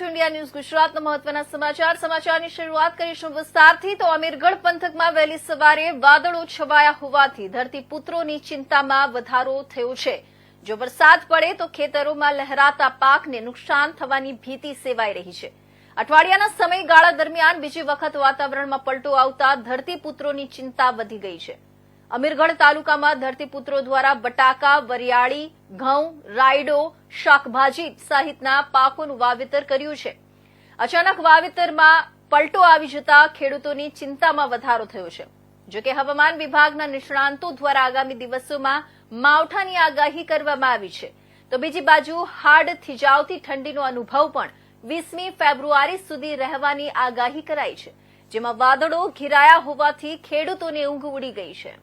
છો India news ગુજરાતના મહત્વના સમાચાર. સમાચારની શરૂઆત કરીશું વિસ્તારથી. તો અમીરગઢ પંથકમાં વહેલી સવારે વાદળો છવાયા હોવાથી ધરતીપુત્રોની ચિંતામાં વધારો થયો છે. જો વરસાદ પડે તો ખેતરોમાં લહેરાતા પાકને નુકસાન થવાની ભીતિ સેવાઈ રહી છે. અઠવાડિયાના સમયગાળા દરમિયાન બીજી વખત વાતાવરણમાં પલટો આવતા ધરતીપુત્રોની ચિંતા વધી ગઈ છે. અમીરગઢ તાલુકામાં ધરતીપુત્રો દ્વારા બટાકા, વરિયાળી, ઘઉં, રાયડો, શાકભાજી સહિતના પાકોનું વાવેતર કર્યું છે. અચાનક વાવેતરમાં પલટો આવી જતા ખેડૂતોની ચિંતામાં વધારો થયો છે. જોકે હવામાન વિભાગના નિષ્ણાંતો દ્વારા આગામી દિવસોમાં માવઠાની આગાહી કરવામાં આવી છે. તો બીજી બાજુ હાડ થીજાવતી ઠંડીનો અનુભવ પણ વીસમી ફેબ્રુઆરી સુધી રહેવાની આગાહી કરાઈ છે, જેમાં વાદળો ઘેરાયા હોવાથી ખેડૂતોની ઊંઘ ઉડી ગઈ છે.